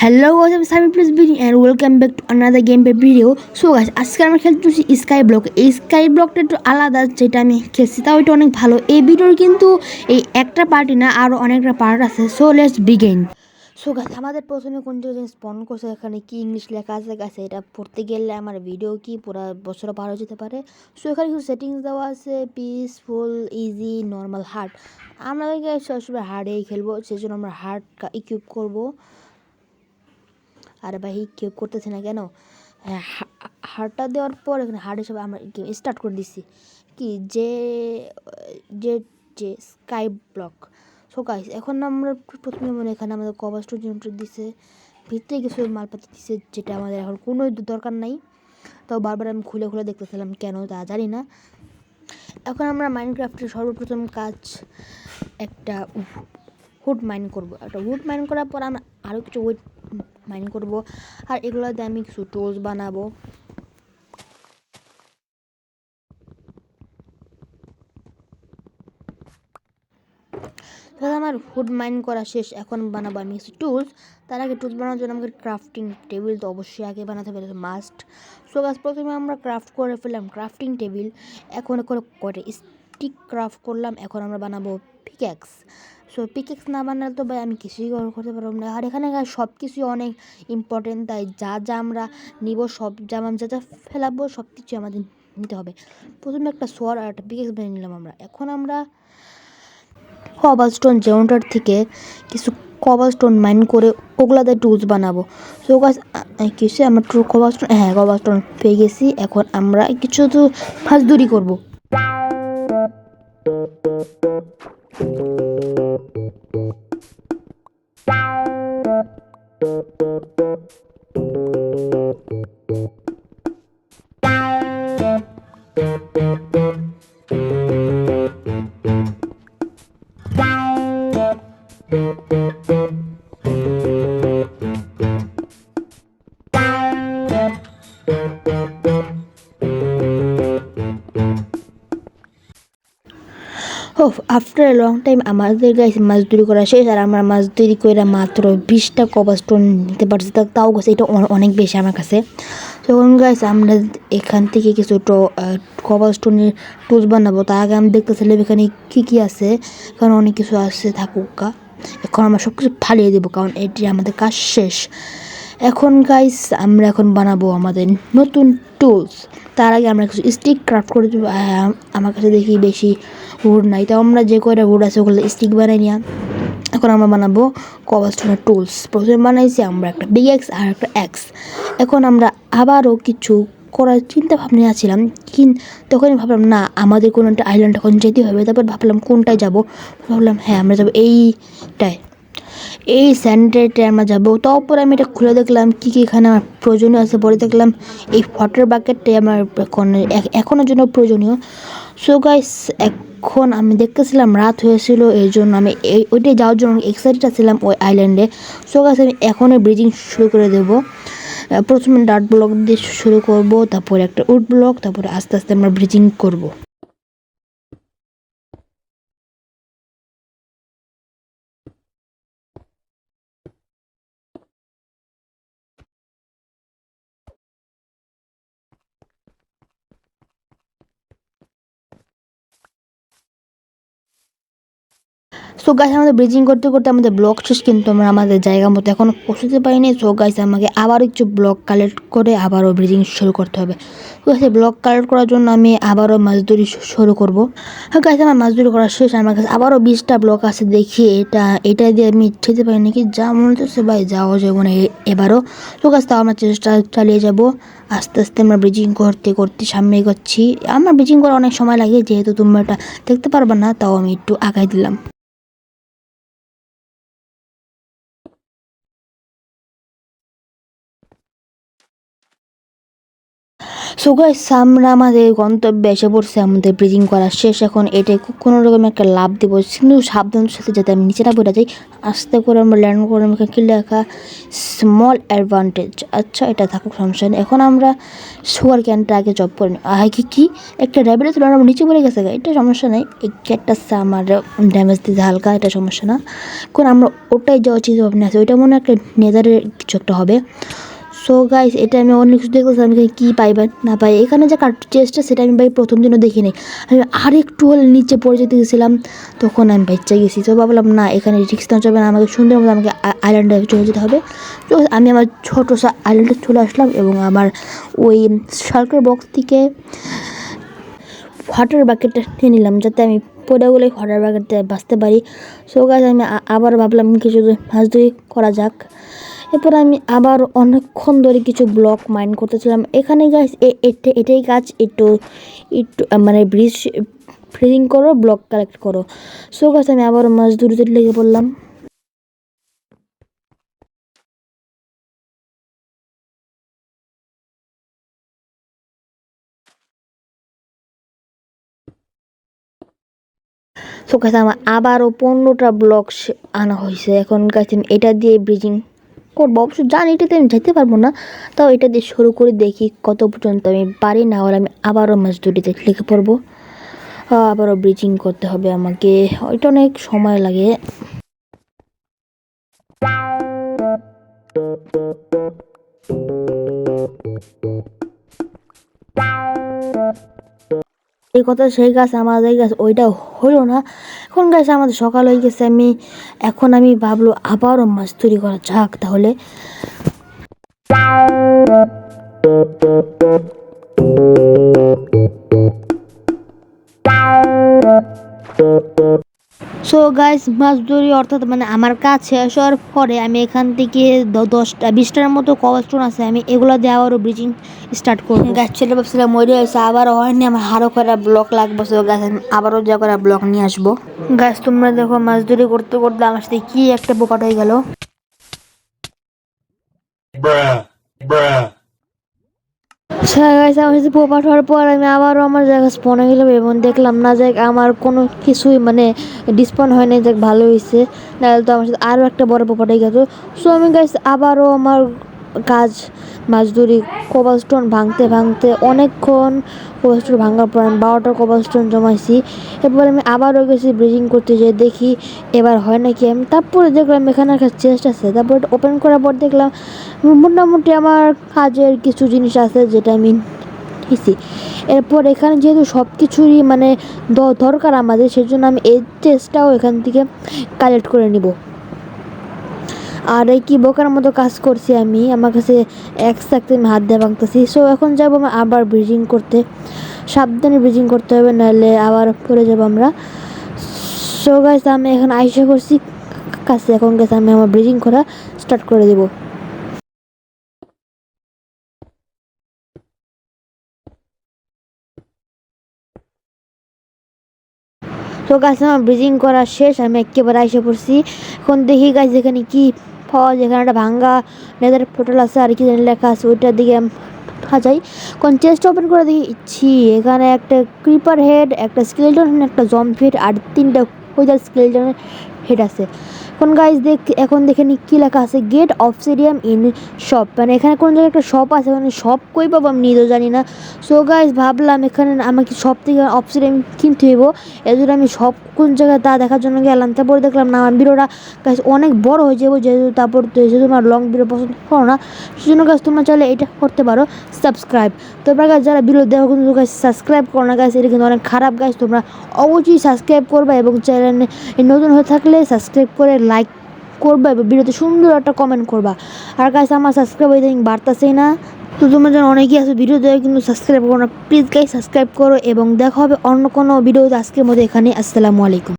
Hello guys আমি Sami please BD and welcome back to another gameplay video so guys আজকে আমরা খেলতেছি sky block এই sky ব্লকটা একটু আলাদা, যেটা আমি খেলছি, তাও এটা অনেক ভালো। এই ভিডিওর কিন্তু এই একটা পার্টি না আরও অনেকটা পার্ট আছে। সো লেটস বিগেন সো গাছ আমাদের প্রথমে কোন জিনিস স্পন করছে, এখানে কি ইংলিশ লেখা আছে? গাছে এটা পড়তে গেলে আমার ভিডিও কি পুরো বছর পার হয়ে যেতে পারে। সো এখানে কিছু সেটিংস দেওয়া আছে পিসফুল ইজি নর্মাল হার্ড আমরা সবসময় হার্ডেই খেলব, সেই জন্য আমরা হার্ড ইকুইপ করব। আরে ভাই কেউ করতেছে না কেন? হ্যাঁ হারটা দেওয়ার পর এখানে হার্ড হিসাবে আমরা স্টার্ট করে দিচ্ছি কি যে যে যে স্কাই ব্লক সো গাইস এখন আমরা প্রথমে মনে এখানে আমাদের কভার স্টোর জেনারেটর দিছে। ভিতরে কিছু মালপাতি দিছে যেটা আমাদের এখন কোনো দরকার নাই। তো বারবার আমি খুলে খুলে দেখতেছিলাম কেন তা জানি না। এখন আমরা মাইনক্রাফটের সর্বপ্রথম কাজ একটা হুড মাইন করব। একটা হুড মাইন করার পর আমরা আরও কিছু উইট মাইন করব। আর এগুলো দিয়ে আমি কিছু টোজ বানাবো। তাহলে আমার ফুড মাইন করা শেষ, এখন বানাবো আমি কিছু টুলস তার আগে টুলস বানানোর জন্য আমাকে ক্রাফটিং টেবিল তো অবশ্যই আগে বানাতে হবে মাস্ট সো গাছ প্রথমে আমরা ক্রাফট করে ফেললাম ক্রাফটিং টেবিল এখন করে করে স্টিক ক্রাফট করলাম, এখন আমরা বানাবো পিক্যাক্স সো পিকেক্স না বানালে তো ভাই আমি কিছুই করতে পারব না। আর এখানে সব কিছুই অনেক ইম্পর্টেন্ট তাই যা যা আমরা নিব, সব যা যা যা ফেলাবো সব কিছু আমাদের নিতে হবে। প্রথমে একটা সোয়ার আর একটা পিকেক্স বানিয়ে নিলাম আমরা। এখন আমরা কবাল স্টোন জেউন্টার থেকে কিছু কবাল স্টোন মাইন করে ওগুলাতে টুলস বানাবো। সো গাছ কিছু আমরা ট্রু কবাল স্টোন হ্যাঁ কবাল স্টোন পেয়ে গেছি। এখন আমরা কিছু তো ফাঁসদুরি করব। Thank you. ও আফটার লং টাইম আমাদের গাইছে মাছ তৈরি করা শেষ আর আমরা মাছ তৈরি করে মাত্র বিশটা কভার স্টোন নিতে পারছি। তাও গেছে এটা অনেক বেশি আমার কাছে। তখন গাইছে আমরা এখান থেকে কিছু কভার স্টোনের টুলস বানাবো। তার আগে আমি দেখতেছিলাম এখানে কী কী আছে। এখানে অনেক কিছু আছে থাকুক এখন আমরা সব কিছু ফালিয়ে দেবো, কারণ এটি আমাদের কাজ শেষ। এখন গাইস আমরা এখন বানাবো আমাদের নতুন টুলস তার আগে আমরা কিছু স্টিক ক্রাফট করে দেবো আমার কাছে দেখি বেশি উড নাই। তো আমরা যে কয়টা উড আছে ওগুলো স্টিক বানাই নিয়া, এখন আমরা বানাবো কভাস্টোনের টুলস প্রথমে বানাইছি আমরা একটা বিগ এক্স আর একটা এক্স এখন আমরা আবারও কিছু করার চিন্তা ভাবনা আছিলাম কিন তখনই ভাবলাম, না, আমাদের কোনো একটা আইল্যান্ড এখন যেতে হবে। তারপর ভাবলাম কোনটায় যাব? ভাবলাম হ্যাঁ আমরা যাব এইটায়। এই স্যানিটারিতে আমরা যাব। তারপর আমি এটা খুলে দেখলাম কী কী এখানে আমার প্রয়োজনীয় আছে পরে দেখলাম। এই ফটোর বাকেটটাই আমার এখন এ- এখনের জন্য প্রয়োজনীয়। সো গাইস এখন আমি দেখতেছিলাম রাত হয়েছিল, এই জন্য আমি এই, ওইটাই যাওয়ার জন্য এক্সাইটেড ছিলাম ওই আইল্যান্ডে সো গাইস আমি এখনই ব্রিজিং শুরু করে দেবো। প্রথমে ডার্ট ব্লক দিয়ে শুরু করব, তারপরে একটা উড ব্লক তারপরে আস্তে আস্তে আমরা ব্রিজিং করব। সো গাইস আমাদের ব্রিজিং করতে করতে আমাদের ব্লক শেষ, কিন্তু আমরা আমাদের জায়গা মতো এখনও পৌঁছতে পারিনি। সো গাইস আমাকে আবারও কিছু ব্লক কালেক্ট করে আবারও ব্রিজিং শুরু করতে হবে। সেই ব্লক কালেক্ট করার জন্য আমি আবারও মাছদুরি শুরু করব। গাইস আমার মাছদুরি করা শেষ। আমার কাছে আবারও বিশটা ব্লক আছে, দেখি এটা এটা দিয়ে আমি যেতে পারি নাকি? যা মনে হচ্ছে ভাই, যাওয়া যাব না এবারও। তো গাছ তাও আমরা চেষ্টা চালিয়ে যাব। আস্তে আস্তে আমরা ব্রিজিং করতে করতে সামনে এগোচ্ছি। আমার ব্রিজিং করা অনেক সময় লাগে, যেহেতু তোমরা এটা দেখতে পারবে না, তাও আমি একটু আগাই দিলাম। সো গাইস আমরা আমাদের গন্তব্যে এসে পড়ছে, আমাদের ব্রিজিং করা শেষ। এখন এটা কোনো রকম একটা লাভ দেবো, কিন্তু সাবধানের সাথে যাতে আমি নিচে না যাই। আস্তে করে আমরা ল্যান্ড করে আমাকে কি লেখা? স্মল অ্যাডভান্টেজ আচ্ছা এটা থাকুক, সমস্যা নেই। এখন আমরা সুগার ক্যানটা আগে জব করে নিই কি কি? একটা র্যাবিটে তুলে আমরা নিচে পড়ে গেছে এটা সমস্যা নেই। এই ক্যাটটা আমার ড্যামেজ দিতে হালকা, এটা সমস্যা না। কারণ আমরা ওটাই যাওয়া চিন্তা ভাবনা আছে, ওইটা মনে হয় একটা নেদারের কিছু একটা হবে। সো গাইস এটা আমি অনেক কিছু দেখতেছি, আমি এখানে কী পাই বা না পাই। এখানে যে কার্ড চেস্টটা সেটা আমি ভাই প্রথম দিনও দেখি নাই আমি আরেকটু হলে নিচে পড়ে যেতে গেছিলাম, তখন আমি বাচ্চা গেছি। তো ভাবলাম, না, এখানে রিক্স না চলবে না, আমাকে সুন্দর মতো আমাকে আইল্যান্ডে চলে যেতে হবে। তো আমি আমার ছোটো আইল্যান্ডে চলে আসলাম এবং আমার ওই সরকার বক্স থেকে ওয়াটার বাকেটটা নিয়ে নিলাম, যাতে আমি পড়ে গেলে ওয়াটার বাকেটে বাঁচতে পারি। সো গাছ আমি আবার ভাবলাম কিছু মাছ ধরে, করা যাক। এরপর আমি আবার অনেকক্ষণ ধরে কিছু ব্লক মাইন্ড করতেছিলাম। এখানে গাছ এটাই কাজ, একটু একটু মানে ব্রিজ ফ্রিজিং করো ব্লক কালেক্ট করো। সো গাছ আমি আবার মাছ ধরতে লেগে পড়লাম। সো গাছ আমার আবারও পনেরোটা ব্লক আনা হয়েছে। এখন গাছ আমি এটা দিয়ে ব্রিজিং করব। অবশ্য জানি এটাতে আমি যেতে পারব না। তাও এটা দিয়ে শুরু করে দেখি কত পর্যন্ত আমি পারি, না হলে আমি আবারও মাছ দুটিতে লিখে পড়ব। আবারও ব্রিজিং করতে হবে আমাকে। ওইটা অনেক সময় লাগে। এই কথা সেই গাছ, আমাদের গাছ, ওইটা হলো না। এখন গাছ আমাদের সকাল হয়ে গেছে, আমি এখন আমি ভাবলো আবারও মাছ তৈরি করা যাক তাহলে। সো গাইস মাছ ধরি অর্থাৎ মানে আমার কাজ শেষ হওয়ার পরে আমি এখান থেকে দ- দশটা বিশটার মতো কভার স্টোন আছে আমি এগুলো দিয়ে আবারও ব্রিজিং স্টার্ট করব গাছ ছেলে ভাবছিলাম মরে হয়েছে আবারও হয়নি আমার আরও করে ব্লক লাগবে সো গাছ আমি আবারও যা করে ব্লক নিয়ে আসব গাছ তোমরা দেখো মাছ ধরি করতে করতে আমার সাথে কি একটা বোকাট হয়ে গেল Bruh. Bruh. গাইস আমার সাথে পোপাট হওয়ার পর আমি আবারও আমার জায়গা স্পনে গেলাম এবং দেখলাম না যাক আমার কোনো কিছুই মানে ডিসপন হয় নাই যাক ভালো হয়েছে। নাহলে তো আমার সাথে আরও একটা বড় পোপাট গেল সো আমি গাইস আবারও আমার কাজ মাছদুরি কোবাল স্টোন ভাঙতে ভাঙতে অনেকক্ষণ কোবাল স্টোন ভাঙার পর আমি বারোটা কোবাল স্টোন জমাইছি। এরপর আমি আবারও গেছি ব্রিজিং করতে যেয়ে দেখি এবার হয় নাকি আমি তারপরে দেখলাম এখানে একটা চেস্ট আছে। তারপর ওপেন করার পর দেখলাম মোটামুটি আমার কাজের কিছু জিনিস আছে যেটা আমি নিছি। এরপর এখানে যেহেতু সব কিছুরই মানে দরকার আমাদের, সেজন্য আমি এই চেস্টটাও এখান থেকে কালেক্ট করে নিব। আর এই কি বোকার মতো কাজ করছি আমি? আমার কাছে এক থাকতে আমি হাত দিয়ে ভাঙতেছি সো এখন যাব আমি আবার ব্রিজিং করতে। সাবধানে ব্রিজিং করতে হবে, নাহলে আবার পড়ে যাব আমরা। সো গাছ আমি এখন আইসা করছি কাছে, এখন গেছে আমি আমার ব্রিজিং করা স্টার্ট করে দেবো। তো গাছ আমার ব্রিজিং করা শেষ। আমি একেবারে এসে পড়ছি। এখন দেখি গাছ যেখানে কি পাওয়া যেখানে একটা ভাঙ্গা নেদার পোর্টাল আছে, আর কি জানি লেখা আছে, ওইটার দিকে যাই। কোন চেস্ট ওপেন করে দিচ্ছি এখানে একটা ক্রিপার হেড একটা স্কেলটন একটা জম্পিট আর তিনটা ওইটার স্কেলটনের হেড আছে। এখন গাইজ দেখ, এখন দেখে নি কী লেখা আছে গেট অফ অফসিডিয়াম ইন শপ মানে এখানে কোন জায়গায় একটা শপ আছে মানে শপ কই পাবো আমি নিজেও জানি না। সো গাইজ ভাবলাম এখানে আমাকে শপ থেকে অফ অফসিডিয়াম কিনতে হইব। এই জন্য আমি সব কোন জায়গায় তা দেখার জন্য গেলাম তারপরে দেখলাম, না আমার ভিডিওটা গাছ অনেক বড় হয়ে যাব, যেহেতু তারপর যেহেতু তোমার লং ভিডিও পছন্দ করো না, সেজন্য গাছ তোমরা চাইলে এটা করতে পারো সাবস্ক্রাইব তোমরা গাছ যারা ভিডিও দেখো কিন্তু গাছ সাবস্ক্রাইব করো না গাছ এটা কিন্তু অনেক খারাপ গাছ তোমরা অবশ্যই সাবস্ক্রাইব করবে এবং চ্যানেল নতুন হয়ে থাকলে সাবস্ক্রাইব করে লাইক করবা এবং ভিডিওতে সুন্দর একটা কমেন্ট করবা। আর কাছে আমার সাবস্ক্রাইব হয়ে বাড়তেছেই না। তো তোমার জন্য অনেকেই আছে ভিডিও দেয় কিন্তু সাবস্ক্রাইব করো না। প্লিজ গাই সাবস্ক্রাইব করো এবং দেখা হবে অন্য কোনো ভিডিওতে আজকের মধ্যে এখানে আসসালামু আলাইকুম।